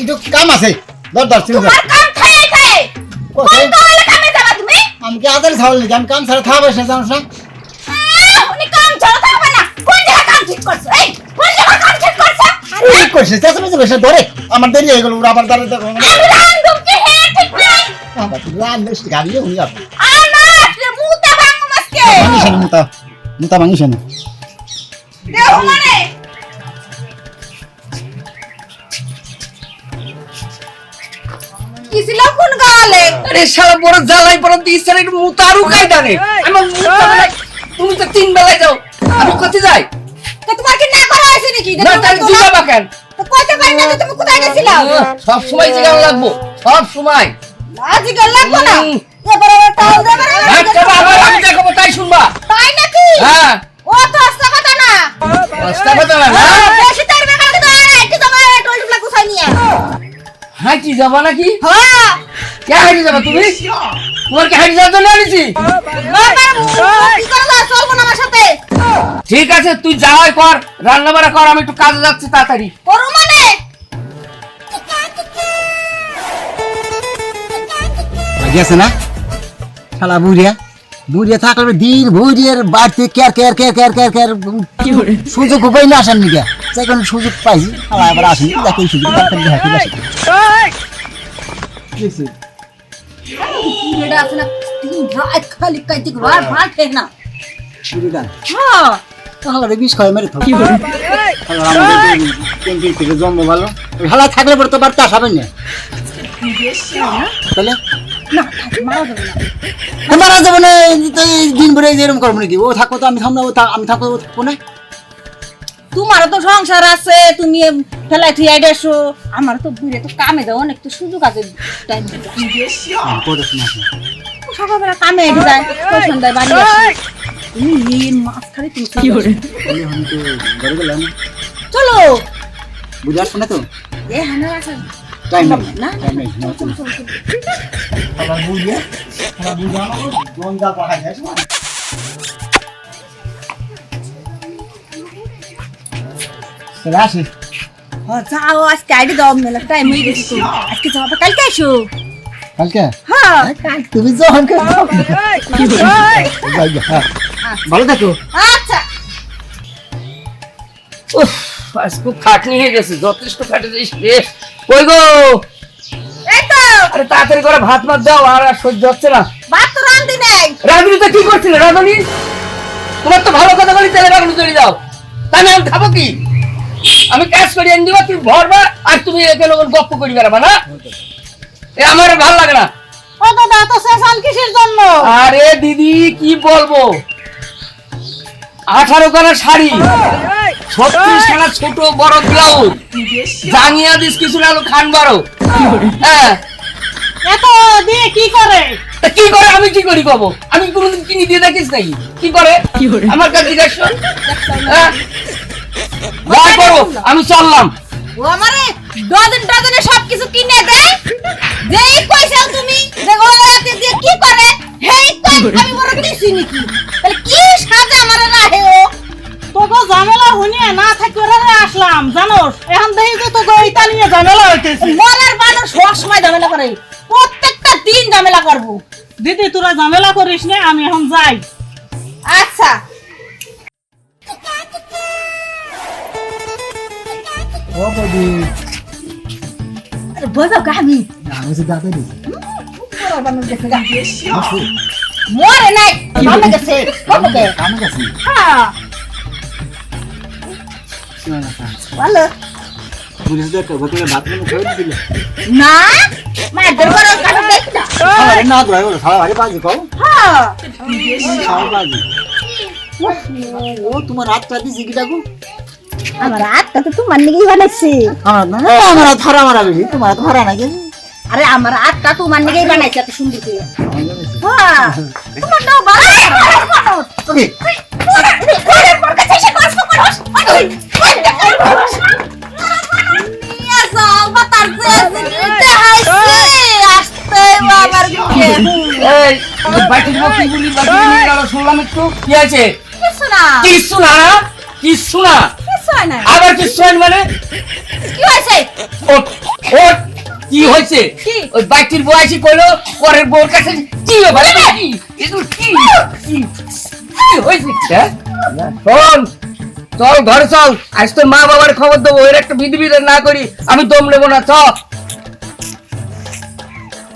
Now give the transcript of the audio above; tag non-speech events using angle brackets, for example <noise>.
একটু কাম আছে? দর দর চিন্তা। তোমার কাম খায় খায় কোন? তাহলে কামে যাবা তুমি? আমি কি আদার ছাগল নাকি আমি কাম ছাড়া থাকব সে জানো না? উনি কাম ছাড়া থাকবে না। কোন জায়গা কাম ঠিক করছ? এই কোন জায়গা কাম ঠিক করছ? ঠিক করছে চেঁচা মেচে বসে ধরে। আমার দেরি হয়ে গেল ওরা আবার দাঁড়িয়ে দেখো আমি রান্ধুম কি? হে ঠিক নাই। গাড়ি উনি যাবে আর না আসলে মুতা ভাঙো মাসকে না মুতা? মুতা ভাঙিস না দেও মানে? কোন আরে শালা বড় জ্বালাই পড়া দিস রে মুতারু কায়দা রে আমার মুতা তুমি তো তিন বেলায় যাও আমি কোথায় যাই? তো তোমার কি না করা হয়েছে নাকি? না তার জিগা বাকান তো কইতে পারি না তুমি কোথায় গেছিলা সব সময় জিগা লাগবো সব সময়। আজ গেল লাগবো না। এবার টাল দেবে আচ্ছা বাবা আমি দেখাবো তাই শুনবা। তাই নাকি? হ্যাঁ। ও তো আস্তা কথা না? রাস্তা কথা না না বেশি তার বেকার কিন্তু একটু তোমার টোল টুপলা কুছাই নিয়ে হাঁটি যাবা নাকি? হ্যাঁ। কে হাঁটি যাবা তুমি তোমার কি হাঁটি যাওয়ার জন্য আনিছি ঠিক আছে তুই যাওয়াই কর রান্না বাড়া কর আমি একটু কাজে যাচ্ছি তাড়াতাড়ি মানে গেছে না শালা বুড়িয়া বুড়িয়া থাকলে দিন বুড়িয়ার বাড়িতে care care care care care care সুযোগ উপায় না আসার নিকে যে কোনো সুযোগ পাইছি শালা আবার আসেনি দেখে সুযোগ এটা আছে না তিন রাত খালি কাইতে ঘর ভাত ঠিক না বুড়িটা হ্যাঁ শালা বিষ খাওয়া মেরে থাকি শালা আমাদের থেকে জন্ম ভালো শালা থাকলে পরে তো আসাবেন না তাহলে না মারা যাবে না যাবে দিন ভরে এরকম করব নাকি ও থাকব তো আমি থামবো আমি থাকব না তোমারও তো সংসার আছে তুমি ফেলাই থুই আইডাসো আমার তো বুড়ে তো কামে যাও অনেক তো সুযোগ আছে। টাইম আছে। সকালবেলা কামে আইডে যায় সন্ধ্যায় বাড়ি তুমি মেন মাছ খালি তুমি কি করে চলো! বুঝে আসব না তো? এ হানা টাইম না, টাইম নেই চলো। চলে আসি। ও যাও আজকে আইডি দাও মেলা টাইম হয়ে গেছে তো। আজকে যাও কালকে এসো কালকে? হ্যাঁ। তুমি যখন যাও। <laughs> যাই হ্যাঁ। ভালো থাকো। আচ্ছা। উফ আজ খুব খাটনি হয়ে গেছে যথেষ্ট খাটে যাইস রে কই গো? আরে তাড়াতাড়ি করে ভাত মাত দাও আর আর সহ্য হচ্ছে না। ভাত তো রান্ধি নেই। রাঁধুনি তো কি করছিলে? রাঁধুনি? তোমার তো ভালো কথা বলি তেলে বাগুনি চলে দাও তাহলে আমি খাব কি? আমি কাজ করি এনে দিবা তুমি ভরবা আর তুমি এখানে গপ্প করি বেড়াবা না? এ আমার ভালো লাগে না। ও দাদা তো শেষান কিসের জন্য? আরে দিদি কি বলব? আঠারো খানা শাড়ি ছত্রিশ খানা ছোট বড় ব্লাউজ জাঙ্গিয়া দিস কিছু না খান বারো। হ্যাঁ। এত দিয়ে কি করে? তা কি করে আমি কি করি কব? আমি কোনোদিন কিনে দিয়ে দেখিস নাকি? কি করে? আমার কাছে জিজ্ঞাসা হ্যাঁ করো আমি চললাম। ও আমারে ডজন ডজনে সবকিছু কিনে দেয় যেই পয়সা তুমি যে ও রাতে দিয়ে কি করে হেই কই আমি বড় দিছি নাকি? তাহলে কি সাজে আমারে রাহে ও? তোকে ঝামেলা শুনিয়ে না থাকি ওরা আসলাম জানোস? এখন দেখি যে তোকে ইটা নিয়ে ঝামেলা হইতেছে। মরার বাদর সব সময় ঝামেলা করে। প্রত্যেকটা দিন ঝামেলা করব। দিদি তোরা ঝামেলা করিস না আমি এখন যাই। আচ্ছা। ও বৌদি আরে বোঝাও কামি আমি তো দাঁতে দিছি গেছে গা। মরে নাই ভালো গেছে কবে গে কামে গেছি হ্যাঁ ভালো পুলিশ দেখো ঘটলে ভাত করে দিলে না মায়ের করে কাটা দেখ না আরে না তো আরে সারা ভাই বাজি কও হ্যাঁ সারা বাজি ও তোমার রাত রাতে জিগিটা গো আমার আটটা তো তোমার নিকেই বানাইছি আমার না আমার ধরা মারা বেশি তোমার ধরা নাকি আরে আমার আটটা তোমার নিকেই বানাইছি এত সুন্দর করে হ্যাঁ শুনলাম একটু কি আছে কিচ্ছু না কিচ্ছু না আবার কিচ্ছু মানে কি হয়েছে? ও কি হয়েছে? কি? ওই বয়সী পরের বউর কাছে কি বলে কি? কি? কি? কি হয়েছে? হ্যাঁ? শোন চল। ঘরে চল। আজ তোর মা বাবার খবর দেবো এর একটা বিধি বিধান না করি আমি দম নেব না চ।